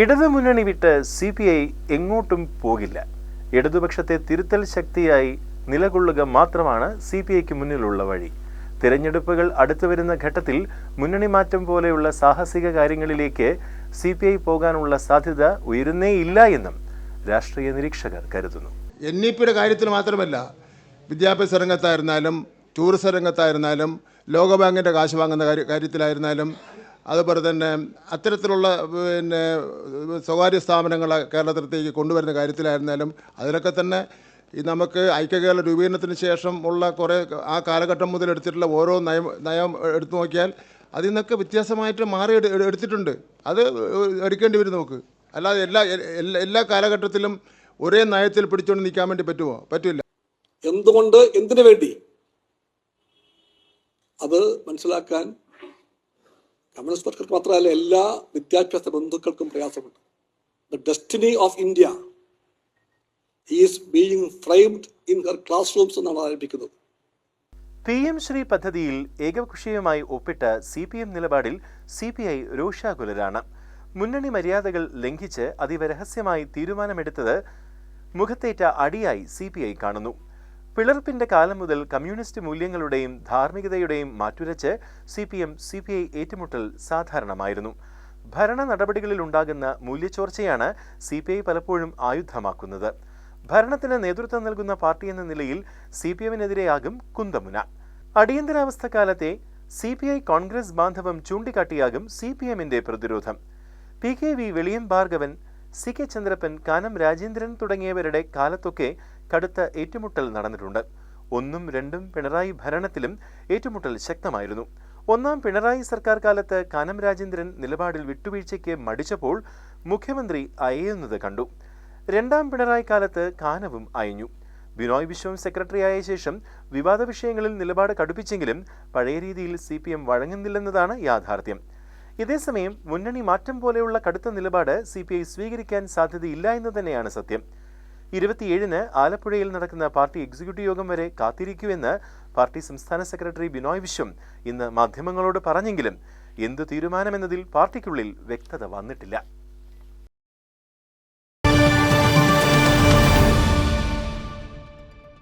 ഇടതുമുന്നണി വിട്ട് C P I എങ്ങോട്ടും പോകില്ല. ഇടതുപക്ഷത്തെ തിരുത്തൽ ശക്തിയായി നിലകൊള്ളുക മാത്രമാണ് സി പി ഐക്ക് മുന്നിലുള്ള വഴി. തിരഞ്ഞെടുപ്പുകൾ അടുത്തു വരുന്ന ഘട്ടത്തിൽ മുന്നണി മാറ്റം പോലെയുള്ള സാഹസിക കാര്യങ്ങളിലേക്ക് സി പി ഐ പോകാനുള്ള സാധ്യത ഉയരുന്നേയില്ല എന്നും രാഷ്ട്രീയ നിരീക്ഷകർ കരുതുന്നു. എൻ ഇ പിയുടെ കാര്യത്തിൽ മാത്രമല്ല വിദ്യാഭ്യാസ രംഗത്തായിരുന്നാലും ടൂറിസം രംഗത്തായിരുന്നാലും ലോകബാങ്കിന്റെ കാശ് വാങ്ങുന്ന കാര്യ കാര്യത്തിലായിരുന്നാലും അതുപോലെ തന്നെ അത്തരത്തിലുള്ള പിന്നെ സ്വകാര്യ സ്ഥാപനങ്ങൾ കേരളത്തിലേക്ക് കൊണ്ടുവരുന്ന കാര്യത്തിലായിരുന്നാലും അതിലൊക്കെ തന്നെ ഈ നമുക്ക് ഐക്യകേരള രൂപീകരണത്തിന് ശേഷം ഉള്ള കുറേ ആ കാലഘട്ടം മുതൽ എടുത്തിട്ടുള്ള ഓരോ നയം നയം എടുത്തു നോക്കിയാൽ അതിൽ നിന്നൊക്കെ വ്യത്യാസമായിട്ട് മാറി എടു- എടു- എടുത്തിട്ടുണ്ട്. അത് എടുക്കേണ്ടി വരും നമുക്ക്. അല്ലാതെ എല്ലാ എല്ലാ കാലഘട്ടത്തിലും ഒരേ നയത്തിൽ പിടിച്ചുകൊണ്ട് നിൽക്കാൻ വേണ്ടി പറ്റുമോ? പറ്റില്ല. എന്തുകൊണ്ട് എന്തിനു വേണ്ടി? അത് മനസ്സിലാക്കാൻ കമ്മ്യൂണിസ്റ്റ് പാർട്ടികൾക്ക് മാത്രമല്ല എല്ലാ വിദ്യാഭ്യാസ ബന്ധുക്കൾക്കും പ്രയാസമുണ്ട്. The destiny of India is being framed in her classrooms എന്നാണ് ആരംഭിക്കുന്നത് പി എം ശ്രീ പദ്ധതിയിൽ ഏകപക്ഷീയമായി ഒപ്പിട്ട സി പി എം നിലപാടിൽ സി പി ഐ രോഷാകുലരാണ്. മുന്നണി മര്യാദകൾ ലംഘിച്ച് അതീവ രഹസ്യമായി തീരുമാനമെടുത്തത് മുഖത്തേറ്റ അടിയായി സി പി ഐ കാണുന്നു. പിളർപ്പിന്റെ കാലം മുതൽ കമ്മ്യൂണിസ്റ്റ് മൂല്യങ്ങളുടെയും ധാർമ്മികതയുടെയും മാറ്റുരച്ച് C P M C P I ഏറ്റുമുട്ടൽ സാധാരണമായിരുന്നു. ഭരണ നടപടികളിൽ ഉണ്ടാകുന്ന മൂല്യച്ചോർച്ചയാണ് സി പി ഐ പലപ്പോഴും ആയുധമാക്കുന്നത്. ഭരണത്തിന് നേതൃത്വം നൽകുന്ന പാർട്ടി എന്ന നിലയിൽ സി പി എമ്മിനെതിരെയാകും കുന്തമുന. അടിയന്തരാവസ്ഥ കാലത്തെ സി പി ഐ കോൺഗ്രസ് ബാന്ധവം ചൂണ്ടിക്കാട്ടിയാകും സി പി എമ്മിന്റെ പ്രതിരോധം. P K V Veliyam Bhargavan C K Chandrappan Kanam Rajendran തുടങ്ങിയവരുടെ കാലത്തൊക്കെ കടുത്ത ഏറ്റുമുട്ടൽ നടന്നിട്ടുണ്ട്. ഒന്നും രണ്ടും പിണറായി ഭരണത്തിലും ഏറ്റുമുട്ടൽ ശക്തമായിരുന്നു. ഒന്നാം പിണറായി സർക്കാർ കാലത്ത് കാനം രാജേന്ദ്രൻ നിലപാടിൽ വിട്ടുവീഴ്ചയ്ക്ക് മടിച്ചപ്പോൾ മുഖ്യമന്ത്രി അയയുന്നത് കണ്ടു. രണ്ടാം പിണറായി കാലത്ത് കാനവും അയഞ്ഞു. ബിനോയ് വിശ്വം സെക്രട്ടറിയായ ശേഷം വിവാദ വിഷയങ്ങളിൽ നിലപാട് കടുപ്പിച്ചെങ്കിലും പഴയ രീതിയിൽ സി പി എം വഴങ്ങുന്നില്ലെന്നതാണ് യാഥാർത്ഥ്യം. ഇതേസമയം മുന്നണി മാറ്റം പോലെയുള്ള കടുത്ത നിലപാട് സി പി ഐ സ്വീകരിക്കാൻ സാധ്യതയില്ല എന്ന് തന്നെയാണ് സത്യം. ഇരുപത്തിയേഴിന് ആലപ്പുഴയിൽ നടക്കുന്ന പാർട്ടി എക്സിക്യൂട്ടീവ് യോഗം വരെ കാത്തിരിക്കുമെന്ന് പാർട്ടി സംസ്ഥാന സെക്രട്ടറി ബിനോയ് വിശ്വം ഇന്ന് മാധ്യമങ്ങളോട് പറഞ്ഞെങ്കിലും എന്തു തീരുമാനമെന്നതിൽ പാർട്ടിക്കുള്ളിൽ വ്യക്തത വന്നിട്ടില്ല.